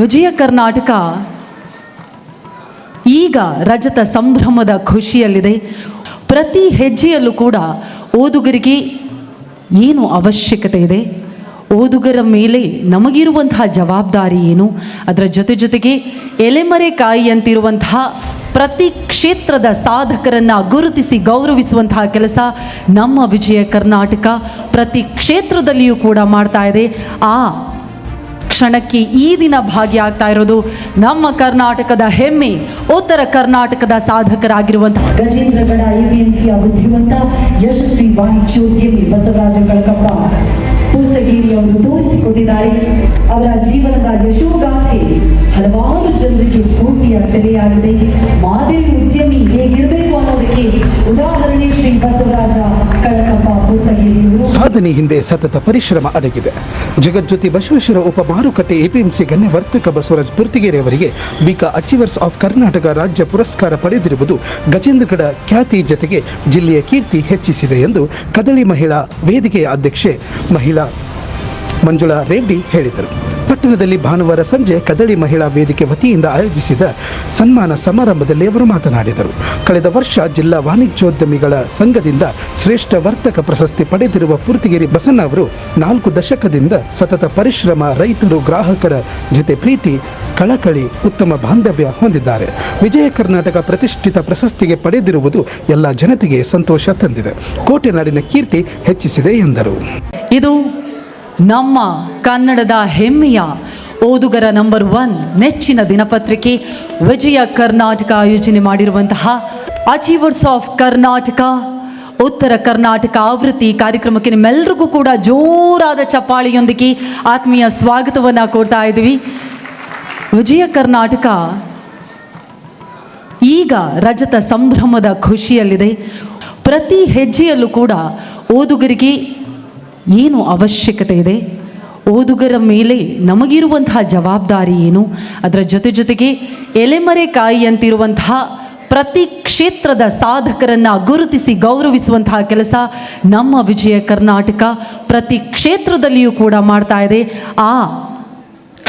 ವಿಜಯ ಕರ್ನಾಟಕ ಈಗ ರಜತ ಸಂಭ್ರಮದ ಖುಷಿಯಲ್ಲಿದೆ. ಪ್ರತಿ ಹೆಜ್ಜೆಯಲ್ಲೂ ಕೂಡ ಓದುಗರಿಗೆ ಏನು ಅವಶ್ಯಕತೆ ಇದೆ? ಓದುಗರ ಮೇಲೆ ನಮಗಿರುವಂತಹ ಜವಾಬ್ದಾರಿ ಏನು? ಅದರ ಜೊತೆ ಜೊತೆಗೆ ಎಲೆಮರೆಕಾಯಿಯಂತಿರುವಂತಹ ಪ್ರತಿ ಕ್ಷೇತ್ರದ ಸಾಧಕರನ್ನು ಗುರುತಿಸಿ ಗೌರವಿಸುವಂತಹ ಕೆಲಸ ನಮ್ಮ ವಿಜಯ ಕರ್ನಾಟಕ ಪ್ರತಿ ಕ್ಷೇತ್ರದಲ್ಲಿಯೂ ಕೂಡ ಮಾಡ್ತಾ ಇದೆ. ಆ ಕ್ಷಣಕ್ಕೆ ಈ ದಿನ ಭಾಗಿಯಾಗ್ತಾ ಇರೋದು ನಮ್ಮ ಕರ್ನಾಟಕದ ಹೆಮ್ಮೆ, ಉತ್ತರ ಕರ್ನಾಟಕದ ಸಾಧಕರಾಗಿರುವಂತಹ ಗಜೇಂದ್ರಗಡ ಎಪಿಎಂಸಿಯ ಬುದ್ಧಿವಂತ ಯಶಸ್ವಿ ವಾಣಿಜ್ಯೋದ್ಯಮಿ ಬಸವರಾಜ ಕಳಕಪ್ಪ ಪೂರ್ತಗಿರಿ ಅವರು ತೋರಿಸಿಕೊಟ್ಟಿದ್ದಾರೆ. ಅವರ ಜೀವನದ ಯಶೋಗಾಥೆ ಹಲವಾರು ಜನರಿಗೆ ಸ್ಫೂರ್ತಿಯ ಸೆಲೆಯಾಗಿದೆ ಮಾದರಿ ಉದ್ಯಮಿ ಹೇಗಿರಬೇಕು ಅನ್ನೋದಕ್ಕೆ ಉದಾಹರಣೆ ಶ್ರೀ ಬಸವರಾಜ ಕಳಕಪ್ಪ ಸಾಧನೆ ಹಿಂದೆ ಸತತ ಪರಿಶ್ರಮ ಅಡಗಿದೆ. ಜಗಜ್ಯೋತಿ ಬಸವೇಶ್ವರ ಉಪ ಮಾರುಕಟ್ಟೆ ಎಪಿಎಂಸಿ ಗಣ್ಯ ವರ್ತಕ ಬಸವರಾಜ್ ಪುರ್ತಿಗೆರೆ ಅವರಿಗೆ ವಿಕ ಅಚೀವರ್ಸ್ ಆಫ್ ಕರ್ನಾಟಕ ರಾಜ್ಯ ಪುರಸ್ಕಾರ ಪಡೆದಿರುವುದು ಗಜೇಂದ್ರಗಡ ಖ್ಯಾತಿ ಜತೆಗೆ ಜಿಲ್ಲೆಯ ಕೀರ್ತಿ ಹೆಚ್ಚಿಸಿದೆ ಎಂದು ಕದಳಿ ಮಹಿಳಾ ವೇದಿಕೆಯ ಅಧ್ಯಕ್ಷೆ ಮಹಿಳಾ ಮಂಜುಳಾ ರೆಡ್ಡಿ ಹೇಳಿದರು. ಪಟ್ಟಣದಲ್ಲಿ ಭಾನುವಾರ ಸಂಜೆ ಕದಳಿ ಮಹಿಳಾ ವೇದಿಕೆ ವತಿಯಿಂದ ಆಯೋಜಿಸಿದ ಸನ್ಮಾನ ಸಮಾರಂಭದಲ್ಲಿ ಅವರು ಮಾತನಾಡಿದರು. ಕಳೆದ ವರ್ಷ ಜಿಲ್ಲಾ ವಾಣಿಜ್ಯೋದ್ಯಮಿಗಳ ಸಂಘದಿಂದ ಶ್ರೇಷ್ಠ ವರ್ತಕ ಪ್ರಶಸ್ತಿ ಪಡೆದಿರುವ ಪೂರ್ತಿಗಿರಿ ಬಸಣ್ಣ ಅವರು ನಾಲ್ಕು ದಶಕದಿಂದ ಸತತ ಪರಿಶ್ರಮ, ರೈತರು, ಗ್ರಾಹಕರ ಜೊತೆ ಪ್ರೀತಿ, ಕಳಕಳಿ, ಉತ್ತಮ ಬಾಂಧವ್ಯ ಹೊಂದಿದ್ದಾರೆ. ವಿಜಯ ಕರ್ನಾಟಕ ಪ್ರತಿಷ್ಠಿತ ಪ್ರಶಸ್ತಿಗೆ ಪಡೆದಿರುವುದು ಎಲ್ಲ ಜನತೆಗೆ ಸಂತೋಷ ತಂದಿದೆ. ಕೋಟೆನಾಡಿನ ಕೀರ್ತಿ ಹೆಚ್ಚಿಸಿದೆ ಎಂದರು. ಇದು ನಮ್ಮ ಕನ್ನಡದ ಹೆಮ್ಮೆಯ ಓದುಗರ ನಂಬರ್ ಒನ್ ನೆಚ್ಚಿನ ದಿನಪತ್ರಿಕೆ ವಿಜಯ ಕರ್ನಾಟಕ ಆಯೋಜನೆ ಮಾಡಿರುವಂತಹ ಅಚೀವರ್ಸ್ ಆಫ್ ಕರ್ನಾಟಕ ಉತ್ತರ ಕರ್ನಾಟಕ ಆವೃತ್ತಿ ಕಾರ್ಯಕ್ರಮಕ್ಕೆ ನಿಮ್ಮೆಲ್ಲರಿಗೂ ಕೂಡ ಜೋರಾದ ಚಪ್ಪಾಳಿಯೊಂದಿಗೆ ಆತ್ಮೀಯ ಸ್ವಾಗತವನ್ನು ಕೊಡ್ತಾ ಇದ್ದೀವಿ. ವಿಜಯ ಕರ್ನಾಟಕ ಈಗ ರಜತ ಸಂಭ್ರಮದ ಖುಷಿಯಲ್ಲಿದೆ. ಪ್ರತಿ ಹೆಜ್ಜೆಯಲ್ಲೂ ಕೂಡ ಓದುಗರಿಗೆ ಏನು ಅವಶ್ಯಕತೆ ಇದೆ? ಓದುಗರ ಮೇಲೆ ನಮಗಿರುವಂತಹ ಜವಾಬ್ದಾರಿ ಏನು? ಅದರ ಜೊತೆ ಜೊತೆಗೆ ಎಲೆಮರೆಕಾಯಿಯಂತಿರುವಂತಹ ಪ್ರತಿ ಕ್ಷೇತ್ರದ ಸಾಧಕರನ್ನು ಗುರುತಿಸಿ ಗೌರವಿಸುವಂತಹ ಕೆಲಸ ನಮ್ಮ ವಿಜಯ ಕರ್ನಾಟಕ ಪ್ರತಿ ಕ್ಷೇತ್ರದಲ್ಲಿಯೂ ಕೂಡ ಮಾಡ್ತಾ ಇದೆ. ಆ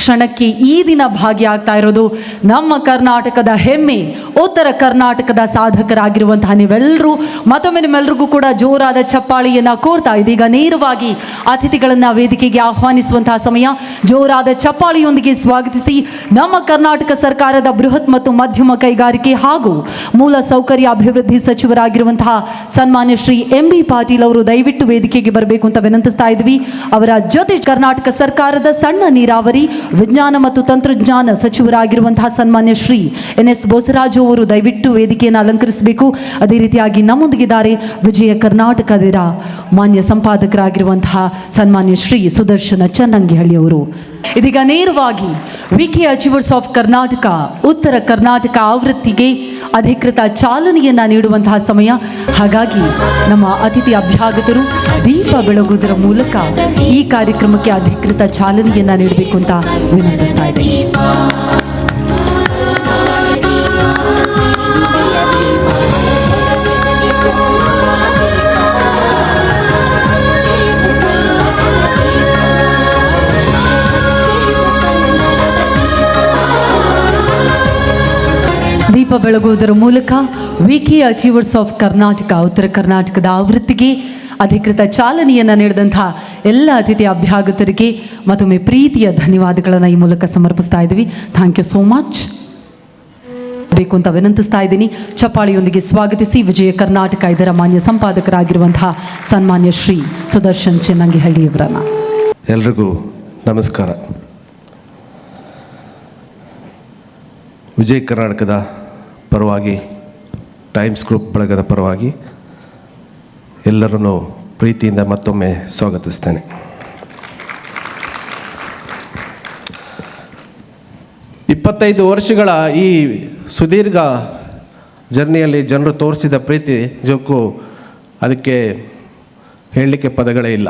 ಕ್ಷಣಕ್ಕೆ ಈ ದಿನ ಭಾಗಿಯಾಗ್ತಾ ಇರೋದು ನಮ್ಮ ಕರ್ನಾಟಕದ ಹೆಮ್ಮೆ, ಉತ್ತರ ಕರ್ನಾಟಕದ ಸಾಧಕರಾಗಿರುವಂತಹ ನೀವೆಲ್ಲರೂ, ಮತ್ತೊಮ್ಮೆ ನಿಮ್ಮೆಲ್ಲರಿಗೂ ಕೂಡ ಜೋರಾದ ಚಪ್ಪಾಳಿಯನ್ನು ಕೋರ್ತಾ ಇದೀಗ ನೇರವಾಗಿ ಅತಿಥಿಗಳನ್ನು ವೇದಿಕೆಗೆ ಆಹ್ವಾನಿಸುವಂತಹ ಸಮಯ. ಜೋರಾದ ಚಪ್ಪಾಳಿಯೊಂದಿಗೆ ಸ್ವಾಗತಿಸಿ ನಮ್ಮ ಕರ್ನಾಟಕ ಸರ್ಕಾರದ ಬೃಹತ್ ಮತ್ತು ಮಧ್ಯಮ ಕೈಗಾರಿಕೆ ಹಾಗೂ ಮೂಲ ಸೌಕರ್ಯ ಅಭಿವೃದ್ಧಿ ಸಚಿವರಾಗಿರುವಂತಹ ಸನ್ಮಾನ್ಯ ಶ್ರೀ ಎಂ ಬಿ ಪಾಟೀಲ್ ಅವರು ದಯವಿಟ್ಟು ವೇದಿಕೆಗೆ ಬರಬೇಕು ಅಂತ ವಿನಂತಿಸ್ತಾ ಇದ್ವಿ. ಅವರ ಜೊತೆ ಕರ್ನಾಟಕ ಸರ್ಕಾರದ ಸಣ್ಣ ನೀರಾವರಿ ವಿಜ್ಞಾನ ಮತ್ತು ತಂತ್ರಜ್ಞಾನ ಸಚಿವರಾಗಿರುವಂತಹ ಸನ್ಮಾನ್ಯ ಶ್ರೀ ಎನ್ ಎಸ್ ಬೋಸರಾಜು ಅವರು ದಯವಿಟ್ಟು ವೇದಿಕೆಯನ್ನು ಅಲಂಕರಿಸಬೇಕು. ಅದೇ ರೀತಿಯಾಗಿ ನಮ್ಮೊಂದಿಗಿದ್ದಾರೆ ವಿಜಯ ಕರ್ನಾಟಕದ ಮಾನ್ಯ ಸಂಪಾದಕರಾಗಿರುವಂತಹ ಸನ್ಮಾನ್ಯ ಶ್ರೀ ಸುದರ್ಶನ ಚನ್ನಂಗಿಹಳ್ಳಿ ಅವರು ಇದೀಗ ನೇರವಾಗಿ ವಿಕೆ ಅಚೀವರ್ಸ್ ಆಫ್ ಕರ್ನಾಟಕ ಉತ್ತರ ಕರ್ನಾಟಕ ಆವೃತ್ತಿಗೆ ಅಧಿಕೃತ ಚಾಲನೆಯನ್ನ ನೀಡುವಂತಹ ಸಮಯ. ಹಾಗಾಗಿ ನಮ್ಮ ಅತಿಥಿ ಅಭ್ಯಾಗತರು, ದೀಪ ಬೆಳಗುವುದರ ಮೂಲಕ ಈ ಕಾರ್ಯಕ್ರಮಕ್ಕೆ ಅಧಿಕೃತ ಚಾಲನೆಯನ್ನ ನೀಡಬೇಕು ಅಂತ ವಿನಂತಿಸ್ತಾ ಇದ್ದೇನೆ. ಬೆಳಗುವುದರ ಮೂಲಕ ವೀಕಿ ಅಚೀವರ್ಸ್ ಆಫ್ ಕರ್ನಾಟಕ, ಉತ್ತರ ಕರ್ನಾಟಕದ ಆವೃತ್ತಿಗೆ ಅಧಿಕೃತ ಚಾಲನೆಯನ್ನು ನೀಡಿದಂತಹ ಎಲ್ಲ ಅತಿಥಿ ಅಭ್ಯಾಗತರಿಗೆ ಮತ್ತೊಮ್ಮೆ ಪ್ರೀತಿಯ ಧನ್ಯವಾದಗಳನ್ನು ಈ ಮೂಲಕ ಸಮರ್ಪಿಸ್ತಾ ಇದ್ದೀವಿ. ಥ್ಯಾಂಕ್ ಯು ಸೋ ಮಚ್ ಬೇಕು ಅಂತ ವಿನಂತಿಸ್ತಾ ಇದ್ದೀನಿ. ಚಪ್ಪಾಳಿಯೊಂದಿಗೆ ಸ್ವಾಗತಿಸಿ ವಿಜಯ ಕರ್ನಾಟಕ ಇದರ ಮಾನ್ಯ ಸಂಪಾದಕರಾಗಿರುವಂತಹ ಸನ್ಮಾನ್ಯ ಶ್ರೀ ಸುದರ್ಶನ್ ಚೆನ್ನಂಗಿಹಳ್ಳಿಯವರನ್ನ ಎಲ್ರಿಗೂ ನಮಸ್ಕಾರ. ವಿಜಯ ಕರ್ನಾಟಕದ ಪರವಾಗಿ ಟೈಮ್ಸ್ ಗ್ರೂಪ್ ಬಳಗದ ಪರವಾಗಿ ಎಲ್ಲರನ್ನು ಪ್ರೀತಿಯಿಂದ ಮತ್ತೊಮ್ಮೆ ಸ್ವಾಗತಿಸ್ತೇನೆ. ಇಪ್ಪತ್ತೈದು ವರ್ಷಗಳ ಈ ಸುದೀರ್ಘ ಜರ್ನಿಯಲ್ಲಿ ಜನರು ತೋರಿಸಿದ ಪ್ರೀತಿ ನಿಜಕ್ಕೂ ಅದಕ್ಕೆ ಹೇಳಲಿಕ್ಕೆ ಪದಗಳೇ ಇಲ್ಲ.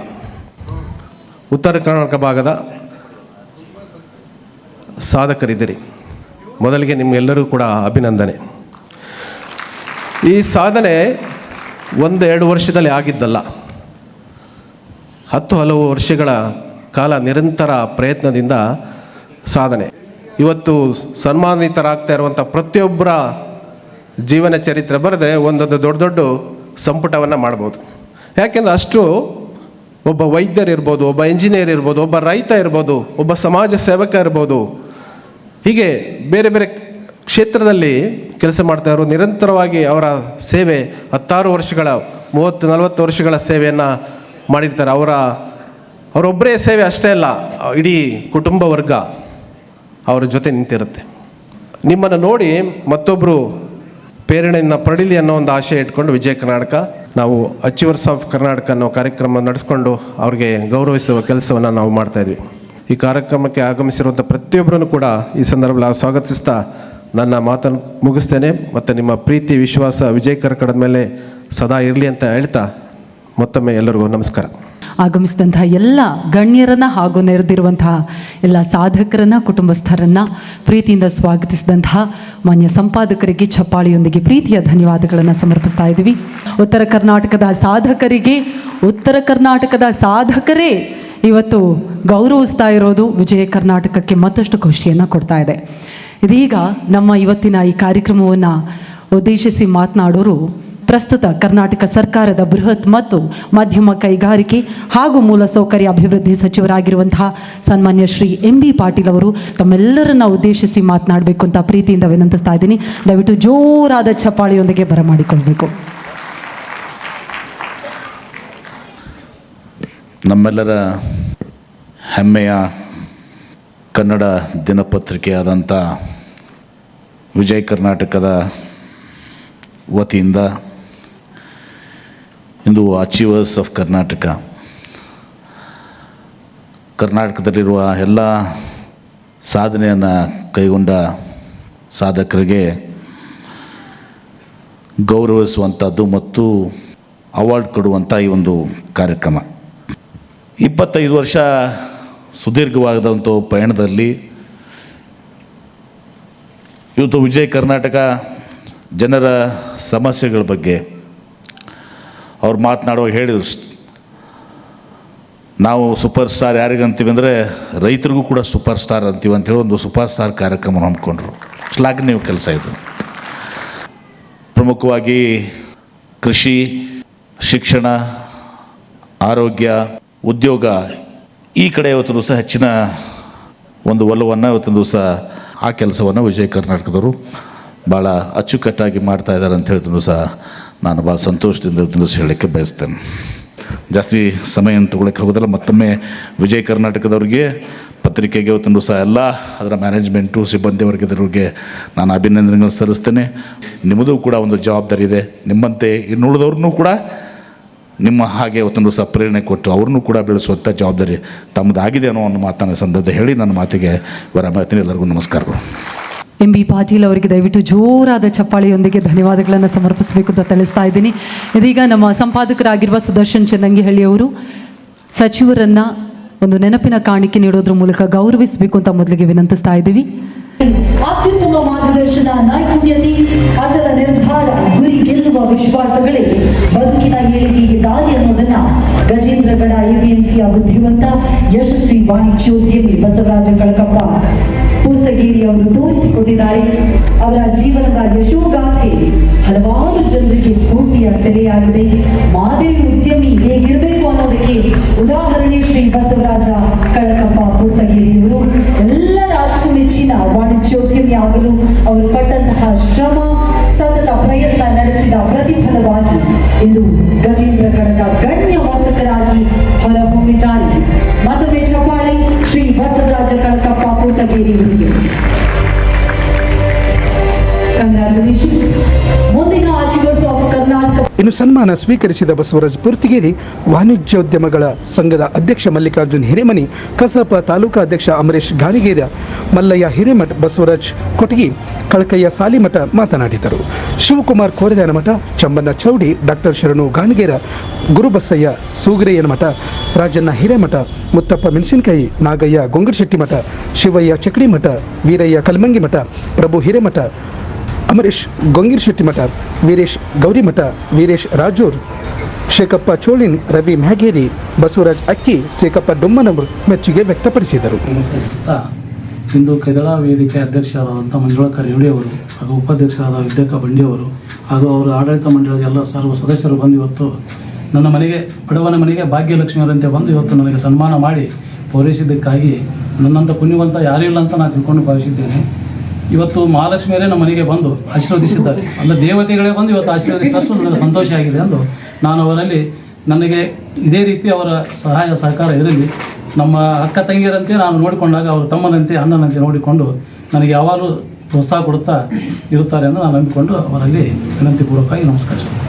ಉತ್ತರ ಕರ್ನಾಟಕ ಭಾಗದ ಸಾಧಕರಿದ್ದೀರಿ. ಮೊದಲಿಗೆ ನಿಮಗೆಲ್ಲರಿಗೂ ಕೂಡ ಅಭಿನಂದನೆ. ಈ ಸಾಧನೆ ಒಂದು ಎರಡು ವರ್ಷದಲ್ಲಿ ಆಗಿದ್ದಲ್ಲ. ಹತ್ತು ಹಲವು ವರ್ಷಗಳ ಕಾಲ ನಿರಂತರ ಪ್ರಯತ್ನದಿಂದ ಸಾಧನೆ. ಇವತ್ತು ಸನ್ಮಾನಿತರಾಗ್ತಾ ಇರುವಂಥ ಪ್ರತಿಯೊಬ್ಬರ ಜೀವನ ಚರಿತ್ರೆ ಬರೆದ್ರೆ ಒಂದೊಂದು ದೊಡ್ಡ ದೊಡ್ಡ ಸಂಪುಟವನ್ನು ಮಾಡ್ಬೋದು. ಯಾಕೆಂದ್ರೆ ಅಷ್ಟು ಒಬ್ಬ ವೈದ್ಯರಿರ್ಬೋದು, ಒಬ್ಬ ಇಂಜಿನಿಯರ್ ಇರ್ಬೋದು, ಒಬ್ಬ ರೈತ ಇರ್ಬೋದು, ಒಬ್ಬ ಸಮಾಜ ಸೇವಕ ಇರ್ಬೋದು ಹೀಗೆ ಬೇರೆ ಬೇರೆ ಕ್ಷೇತ್ರದಲ್ಲಿ ಕೆಲಸ ಮಾಡ್ತಾ ಇರೋ ನಿರಂತರವಾಗಿ ಅವರ ಸೇವೆ ಹತ್ತಾರು ವರ್ಷಗಳ, ಮೂವತ್ತು, ನಲವತ್ತು ವರ್ಷಗಳ ಸೇವೆಯನ್ನು ಮಾಡಿರ್ತಾರೆ. ಅವರ, ಅವರೊಬ್ಬರೇ ಸೇವೆ ಅಷ್ಟೇ ಅಲ್ಲ, ಇಡೀ ಕುಟುಂಬ ವರ್ಗ ಅವರ ಜೊತೆ ನಿಂತಿರುತ್ತೆ. ನಿಮ್ಮನ್ನು ನೋಡಿ ಮತ್ತೊಬ್ಬರು ಪ್ರೇರಣೆಯನ್ನು ಪಡೀಲಿ ಅನ್ನೋ ಒಂದು ಆಶೆ ಇಟ್ಕೊಂಡು ವಿಜಯ ಕರ್ನಾಟಕ, ನಾವು ಅಚೀವರ್ಸ್ ಆಫ್ ಕರ್ನಾಟಕ ಅನ್ನೋ ಕಾರ್ಯಕ್ರಮ ನಡೆಸ್ಕೊಂಡು ಅವ್ರಿಗೆ ಗೌರವಿಸುವ ಕೆಲಸವನ್ನು ನಾವು ಮಾಡ್ತಾ ಇದ್ವಿ. ಈ ಕಾರ್ಯಕ್ರಮಕ್ಕೆ ಆಗಮಿಸಿರುವಂಥ ಪ್ರತಿಯೊಬ್ಬರನ್ನು ಕೂಡ ಈ ಸಂದರ್ಭದಲ್ಲಿ ಸ್ವಾಗತಿಸ್ತಾ ನನ್ನ ಮಾತನ್ನು ಮುಗಿಸ್ತೇನೆ. ಮತ್ತು ನಿಮ್ಮ ಪ್ರೀತಿ, ವಿಶ್ವಾಸ ವಿಜಯ ಕರ್ಕಡದ ಮೇಲೆ ಸದಾ ಇರಲಿ ಅಂತ ಹೇಳ್ತಾ ಮತ್ತೊಮ್ಮೆ ಎಲ್ಲರಿಗೂ ನಮಸ್ಕಾರ. ಆಗಮಿಸಿದಂತಹ ಎಲ್ಲ ಗಣ್ಯರನ್ನ ಹಾಗೂ ನೆರೆದಿರುವಂತಹ ಎಲ್ಲ ಸಾಧಕರನ್ನ, ಕುಟುಂಬಸ್ಥರನ್ನ ಪ್ರೀತಿಯಿಂದ ಸ್ವಾಗತಿಸಿದಂತಹ ಮಾನ್ಯ ಸಂಪಾದಕರಿಗೆ, ಚಪ್ಪಾಳಿಯೊಂದಿಗೆ ಪ್ರೀತಿಯ ಧನ್ಯವಾದಗಳನ್ನು ಸಮರ್ಪಿಸ್ತಾ ಇದ್ದೀವಿ. ಉತ್ತರ ಕರ್ನಾಟಕದ ಸಾಧಕರಿಗೆ, ಉತ್ತರ ಕರ್ನಾಟಕದ ಸಾಧಕರೇ ಇವತ್ತು ಗೌರವಿಸ್ತಾ ಇರೋದು ವಿಜಯ ಕರ್ನಾಟಕಕ್ಕೆ ಮತ್ತಷ್ಟು ಖುಷಿಯನ್ನು ಕೊಡ್ತಾ ಇದೆ. ಇದೀಗ ನಮ್ಮ ಇವತ್ತಿನ ಈ ಕಾರ್ಯಕ್ರಮವನ್ನು ಉದ್ದೇಶಿಸಿ ಮಾತನಾಡೋರು ಪ್ರಸ್ತುತ ಕರ್ನಾಟಕ ಸರ್ಕಾರದ ಬೃಹತ್ ಮತ್ತು ಮಧ್ಯಮ ಕೈಗಾರಿಕೆ ಹಾಗೂ ಮೂಲಸೌಕರ್ಯ ಅಭಿವೃದ್ಧಿ ಸಚಿವರಾಗಿರುವಂತಹ ಸನ್ಮಾನ್ಯ ಶ್ರೀ ಎಂ ಬಿ ಪಾಟೀಲ್ ಅವರು ತಮ್ಮೆಲ್ಲರನ್ನ ಉದ್ದೇಶಿಸಿ ಮಾತನಾಡಬೇಕು ಅಂತ ಪ್ರೀತಿಯಿಂದ ವಿನಂತಿಸ್ತಾ ಇದ್ದೀನಿ. ದಯವಿಟ್ಟು ಜೋರಾದ ಚಪ್ಪಾಳಿಯೊಂದಿಗೆ ಬರಮಾಡಿಕೊಳ್ಬೇಕು. ನಮ್ಮೆಲ್ಲರ ಹೆಮ್ಮೆಯ ಕನ್ನಡ ದಿನಪತ್ರಿಕೆಯಾದಂಥ ವಿಜಯ ಕರ್ನಾಟಕದ ವತಿಯಿಂದ ಇಂದು ಅಚೀವರ್ಸ್ ಆಫ್ ಕರ್ನಾಟಕ ಕರ್ನಾಟಕದಲ್ಲಿರುವ ಎಲ್ಲ ಸಾಧನೆಯನ್ನು ಕೈಗೊಂಡ ಸಾಧಕರಿಗೆ ಗೌರವಿಸುವಂಥದ್ದು ಮತ್ತು ಅವಾರ್ಡ್ ಕೊಡುವಂಥ ಈ ಒಂದು ಕಾರ್ಯಕ್ರಮ. ಇಪ್ಪತ್ತೈದು ವರ್ಷ ಸುದೀರ್ಘವಾದಂಥ ಪಯಣದಲ್ಲಿ ಇವತ್ತು ವಿಜಯ ಕರ್ನಾಟಕ ಜನರ ಸಮಸ್ಯೆಗಳ ಬಗ್ಗೆ ಅವ್ರು ಮಾತನಾಡುವಾಗ ಹೇಳಿದ್ರು. ನಾವು ಸೂಪರ್ ಸ್ಟಾರ್ ಯಾರಿಗಂತೀವಿ ಅಂದರೆ ರೈತರಿಗೂ ಕೂಡ ಸೂಪರ್ ಸ್ಟಾರ್ ಅಂತೀವಿ ಅಂತೇಳಿ ಒಂದು ಸೂಪರ್ ಸ್ಟಾರ್ ಕಾರ್ಯಕ್ರಮ ಹಮ್ಮಿಕೊಂಡ್ರು. ಶ್ಲಾಘನೀಯ ಕೆಲಸ ಇದು. ಪ್ರಮುಖವಾಗಿ ಕೃಷಿ, ಶಿಕ್ಷಣ, ಆರೋಗ್ಯ, ಉದ್ಯೋಗ ಈ ಕಡೆ ಇವತ್ತು ದಿವಸ ಹೆಚ್ಚಿನ ಒಂದು ಒಲವನ್ನು ಇವತ್ತಿನ ದಿವಸ ಆ ಕೆಲಸವನ್ನು ವಿಜಯ ಕರ್ನಾಟಕದವರು ಭಾಳ ಅಚ್ಚುಕಟ್ಟಾಗಿ ಮಾಡ್ತಾ ಇದ್ದಾರೆ ಅಂತ ಹೇಳಿದ ದಿವಸ ನಾನು ಭಾಳ ಸಂತೋಷದಿಂದ ದಿವಸ ಹೇಳಲಿಕ್ಕೆ ಬಯಸ್ತೇನೆ. ಜಾಸ್ತಿ ಸಮಯ ತಗೊಳಕ್ಕೆ ಹೋಗೋದಲ್ಲ ಮತ್ತೊಮ್ಮೆ ವಿಜಯ ಕರ್ನಾಟಕದವ್ರಿಗೆ, ಪತ್ರಿಕೆಗೆ ಇವತ್ತಿನ ದಿವಸ ಎಲ್ಲ ಅದರ ಮ್ಯಾನೇಜ್ಮೆಂಟು ಸಿಬ್ಬಂದಿ ವರ್ಗದವ್ರಿಗೆ ನಾನು ಅಭಿನಂದನೆಗಳು ಸಲ್ಲಿಸ್ತೇನೆ. ನಿಮ್ಮದು ಕೂಡ ಒಂದು ಜವಾಬ್ದಾರಿ ಇದೆ. ನಿಮ್ಮಂತೆ ಇನ್ನುಳಿದವ್ರನ್ನೂ ಕೂಡ ನಿಮ್ಮ ಹಾಗೆ ಇವತ್ತೊಂದು ಸಹ ಪ್ರೇರಣೆ ಕೊಟ್ಟು ಅವ್ರನ್ನೂ ಕೂಡ ಬೆಳೆಸುವಂಥ ಜವಾಬ್ದಾರಿ ತಮ್ಮದಾಗಿದೆ ಅನ್ನೋ ಒಂದು ಮಾತನ್ನು ಸಂದರ್ಭ ಹೇಳಿ ನನ್ನ ಮಾತಿಗೆ ವರಮಾತೀನಿ ಎಲ್ಲರಿಗೂ ನಮಸ್ಕಾರಗಳು ಎಂ ಬಿ ಪಾಟೀಲ್ ಅವರಿಗೆ ದಯವಿಟ್ಟು ಜೋರಾದ ಚಪ್ಪಾಳಿಯೊಂದಿಗೆ ಧನ್ಯವಾದಗಳನ್ನು ಸಮರ್ಪಿಸಬೇಕು ಅಂತ ತಿಳಿಸ್ತಾ ಇದ್ದೀನಿ. ಇದೀಗ ನಮ್ಮ ಸಂಪಾದಕರಾಗಿರುವ ಸುದರ್ಶನ್ ಚೆನ್ನಂಗಿಹಳ್ಳಿ ಅವರು ಸಚಿವರನ್ನು ಒಂದು ನೆನಪಿನ ಕಾಣಿಕೆ ನೀಡೋದ್ರ ಮೂಲಕ ಗೌರವಿಸಬೇಕು ಅಂತ ಮೊದಲಿಗೆ ವಿನಂತಿಸ್ತಾ ಇದ್ದೀವಿ. ಅತ್ಯುತ್ತಮ ಮಾರ್ಗದರ್ಶನ ನೈಪುಣ್ಯತೆ ಅಚಲ ನಿರ್ಧಾರ ಗುರಿ ಗೆಲ್ಲುವ ವಿಶ್ವಾಸಗಳೇ ಬದುಕಿನ ಎಪಿಎಂಸಿಯ ಬುದ್ಧಿವಂತ, ಯಶಸ್ವಿ ವಾಣಿಜ್ಯೋದ್ಯಮಿ ಬಸವರಾಜ ಕಳಕಪ್ಪ ಪುರ್ತಗೇರಿ ಅವರು ತೋರಿಸಿಕೊಟ್ಟಿದ್ದಾರೆ. ಅವರ ಜೀವನದ ಯಶೋಗಾಥೆ ಹಲವಾರು ಜನರಿಗೆ ಸ್ಫೂರ್ತಿಯ ಸೆಲೆಯಾಗಿದೆ ಮಾದರಿ ಉದ್ಯಮಿ ಹೇಗಿರಬೇಕು ಅನ್ನೋದಕ್ಕೆ ಉದಾಹರಣೆ ಶ್ರೀ ಬಸವರಾಜ ಕಳಕಪ್ಪ ಪುರ್ತಗೇರಿಯವರು. ಎಲ್ಲರ ಅಚ್ಚುಮೆಚ್ಚಿನ ವಾಣಿಜ್ಯೋದ್ಯಮಿ ಆಗಲು ಅವರು ಪಟ್ಟಂತಹ ಶ್ರಮ ಸತತ ಪ್ರಯತ್ನ ನಡೆಸಿದ ಪ್ರತಿಫಲವಾಗಿ ಇಂದು ಗಜೇಂದ್ರಗಢದ ಗಣ್ಯ ವರ್ತಕರಾಗಿ ಹೊರಹೊಮ್ಮಿದ್ದಾರೆ. ಮತ್ತೊಮ್ಮೆ ಚಪ್ಪಾಳೆ ಶ್ರೀ ಬಸವರಾಜ ಕಳಕಪ್ಪ ಪುಟ್ಟಗೇರಿಯವರಿಗೆ ಕಂಗ್ರ್ಯಾಚುಲೇಷನ್ಸ್ ಇನ್ನು ಸನ್ಮಾನ ಸ್ವೀಕರಿಸಿದ ಬಸವರಾಜ್ ಪೂರ್ತಿಗೇರಿ, ವಾಣಿಜ್ಯೋದ್ಯಮಗಳ ಸಂಘದ ಅಧ್ಯಕ್ಷ ಮಲ್ಲಿಕಾರ್ಜುನ್ ಹಿರೇಮನಿ, ಕಸಾಪ ತಾಲೂಕಾ ಅಧ್ಯಕ್ಷ ಅಮರೇಶ್ ಗಾನಿಗೇರ ಮಲ್ಲಯ್ಯ ಹಿರೇಮಠ ಬಸವರಾಜ್ ಕೊಟಗಿ, ಕಳಕಯ್ಯ ಸಾಲಿಮಠ ಮಾತನಾಡಿದರು. ಶಿವಕುಮಾರ್ ಕೋರೆದಾನಮಠ ಚಂಬಣ್ಣ ಚೌಡಿ, ಡಾಕ್ಟರ್ ಶರಣು ಗಾನಿಗೇರ ಗುರುಬಸಯ್ಯ ಸೂಗರೆಯನ ಮಠ, ರಾಜಣ್ಣ ಹಿರೇಮಠ, ಮುತ್ತಪ್ಪ ಮೆಣಸಿನಕಾಯಿ, ನಾಗಯ್ಯ ಗೊಂಗರಶೆಟ್ಟಿ ಮಠ, ಶಿವಯ್ಯ ಚಕಡಿಮಠ ವೀರಯ್ಯ ಕಲ್ಮಂಗಿ ಮಠ, ಪ್ರಭು ಹಿರೇಮಠ ಅಮರೇಶ್, ಗೊಂಗೀರ್ ಶೆಟ್ಟಿಮಠ ವೀರೇಶ್ ಗೌರಿಮಠ ವೀರೇಶ್ ರಾಜೂರ್, ಶೇಖಪ್ಪ ಚೋಳಿನ್, ರವಿ ಮ್ಯಾಗೇರಿ, ಬಸವರಾಜ್ ಅಕ್ಕಿ, ಶೇಖಪ್ಪ ಡೊಮ್ಮನವರು ಮೆಚ್ಚುಗೆ ವ್ಯಕ್ತಪಡಿಸಿದರು. ನಮಸ್ಕರಿಸುತ್ತಾ ಇಂದು ಕೆದಳ ವೇದಿಕೆ ಅಧ್ಯಕ್ಷರಾದಂಥ ಮಂಜುಳಾ ಕರಿಯೋಳಿ ಅವರು ಹಾಗೂ ಉಪಾಧ್ಯಕ್ಷರಾದ ವಿದ್ಯಕ ಬಂಡಿಯವರು ಹಾಗೂ ಅವರ ಆಡಳಿತ ಮಂಡಳಿಯ ಎಲ್ಲ ಸರ್ವ ಸದಸ್ಯರು ಬಂದು ಇವತ್ತು ನನ್ನ ಮನೆಗೆ, ಬಡವನ ಮನೆಗೆ ಭಾಗ್ಯಲಕ್ಷ್ಮಿಯವರಂತೆ ಬಂದು ಇವತ್ತು ನನಗೆ ಸನ್ಮಾನ ಮಾಡಿ ಪೂರೈಸಿದ್ದಕ್ಕಾಗಿ ನನ್ನಂಥ ಪುಣ್ಯವಂತ ಯಾರೂ ಇಲ್ಲ ಅಂತ ನಾನು ತಿಳ್ಕೊಂಡು ಭಾವಿಸಿದ್ದೇನೆ. ಇವತ್ತು ಮಹಾಲಕ್ಷ್ಮಿಯರೇ ನಮ್ಮ ಮನೆಗೆ ಬಂದು ಆಶೀರ್ವದಿಸಿದ್ದಾರೆ. ಅಂದರೆ ದೇವತೆಗಳೇ ಬಂದು ಇವತ್ತು ಆಶೀರ್ವದಿಸಷ್ಟು ನನಗೆ ಸಂತೋಷ ಆಗಿದೆ ಎಂದು ನಾನು ಅವರಲ್ಲಿ ನನಗೆ ಇದೇ ರೀತಿ ಅವರ ಸಹಾಯ ಸಹಕಾರ ಇರಲಿ ನಮ್ಮ ಅಕ್ಕ ತಂಗಿಯರಂತೆ ನಾನು ನೋಡಿಕೊಂಡಾಗ ಅವರು ತಮ್ಮನಂತೆ, ಅಣ್ಣನಂತೆ ನೋಡಿಕೊಂಡು ನನಗೆ ಯಾವಾಗಲೂ ಪ್ರೋತ್ಸಾಹ ಕೊಡುತ್ತಾ ಇರುತ್ತಾರೆ ಎಂದು ನಾನು ನಂಬಿಕೊಂಡು ಅವರಲ್ಲಿ ವಿನಂತಿಪೂರ್ವಕವಾಗಿ ನಮಸ್ಕರಿಸುತ್ತೇನೆ